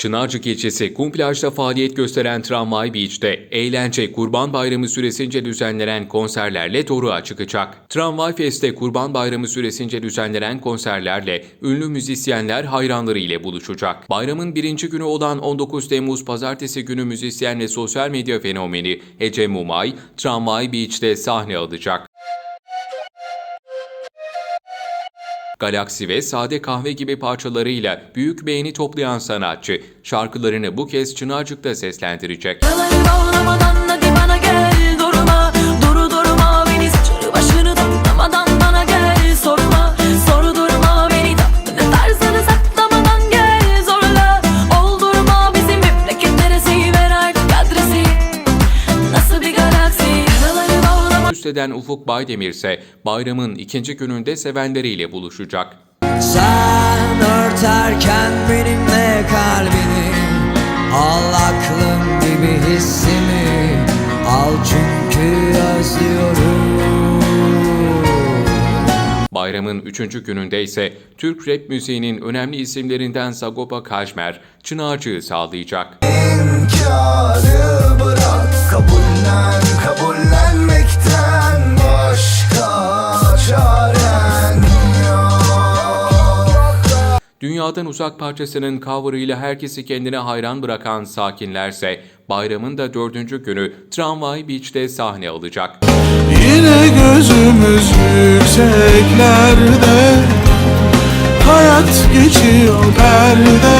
Çınarcık ilçesi kum plajda faaliyet gösteren Tramvay Beach'te eğlence Kurban Bayramı süresince düzenlenen konserlerle doruğa çıkacak. Tramvay Fest'te Kurban Bayramı süresince düzenlenen konserlerle ünlü müzisyenler hayranları ile buluşacak. Bayramın birinci günü olan 19 Temmuz Pazartesi günü müzisyen ve sosyal medya fenomeni Ece Mumay, Tramvay Beach'te sahne alacak. Galaksi ve Sade Kahve gibi parçalarıyla büyük beğeni toplayan sanatçı, şarkılarını bu kez Çınarcık'ta seslendirecek. Yalanı bağlamadan Üsteden Ufuk Baydemir ise bayramın ikinci gününde sevenleriyle buluşacak. Sen örterken benimle kalbini Al aklım gibi hissimi Al çünkü özlüyorum Bayramın üçüncü gününde ise Türk rap müziğinin önemli isimlerinden Sagopa Kajmer, Çınarcık'ı sağlayacak. İnkarı bırak Kabullen Dünyadan Uzak parçasının coverıyla herkesi kendine hayran bırakan sakinlerse bayramın da dördüncü günü Tramvay Beach'te sahne alacak. Yine gözümüz yükseklerde Hayat geçiyor perde